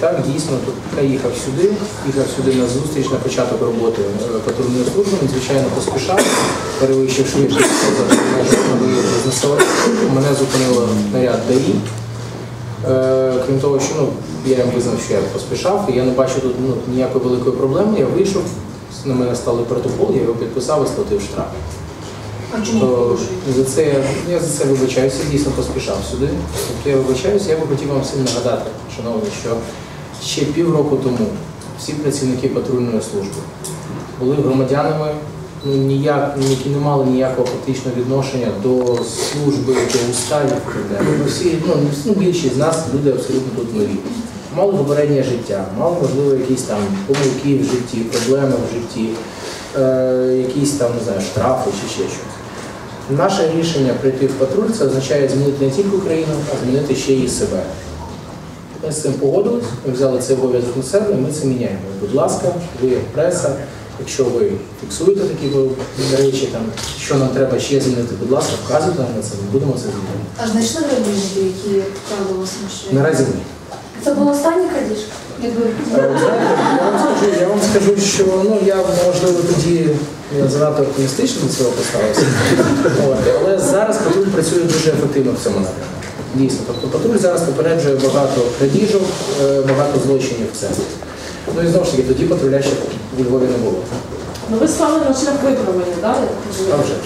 Так, дійсно, тут я їхав сюди, їхав сюди на зустріч на початок роботи е, патрульної служби. Він, звичайно, поспішав, перевищив швидкість поза. Мене зупинило наряд ДАІ. Е, Крім того, що ну, я їм визнав, що я поспішав, і я не бачу тут ну, ніякої великої проблеми. Я вийшов, на мене стали протокол, я його підписав і сплатив штраф. А чому То за це я за це вибачаюся, дійсно поспішав сюди. Тобто я вибачаюся, я би хотів вам всім нагадати, шановні, що ще півроку тому всі працівники патрульної служби були громадянами, ну ніяк які не мали ніякого фактичного відношення до служби, до уставів. Ми Всі, ну, ну, більшість з нас люди абсолютно тут нові. Мали попереднє життя, мали, можливо, якісь там помилки в житті, проблеми в житті, е, якісь там, не знаю, штрафи чи ще щось. Наше рішення прийти в патруль це означає змінити не тільки Україну, а змінити ще й себе. Ми з цим погодились, ми взяли цей обов'язок на себе ми це міняємо. Будь ласка, ви як преса, якщо ви фіксуєте такі речі, там, що нам треба ще змінити, будь ласка, вказуйте нам на це, ми будемо це змінити. А знайшли грабіжники, які у вас? Наразі ні. Це була остання крадіжка? Е, Я вам скажу, я вам скажу, що ну я можливо тоді я занадто оптимістично до цього поставився. От, але зараз патруль працює дуже ефективно в цьому напрямку. Дійсно, тобто патруль зараз попереджує багато крадіжок, е, багато злочинів в центрі. Ну і знову ж таки, тоді патруля ще у Львові не було. Ну ви стали на шлях виправлення, так? А вже ж.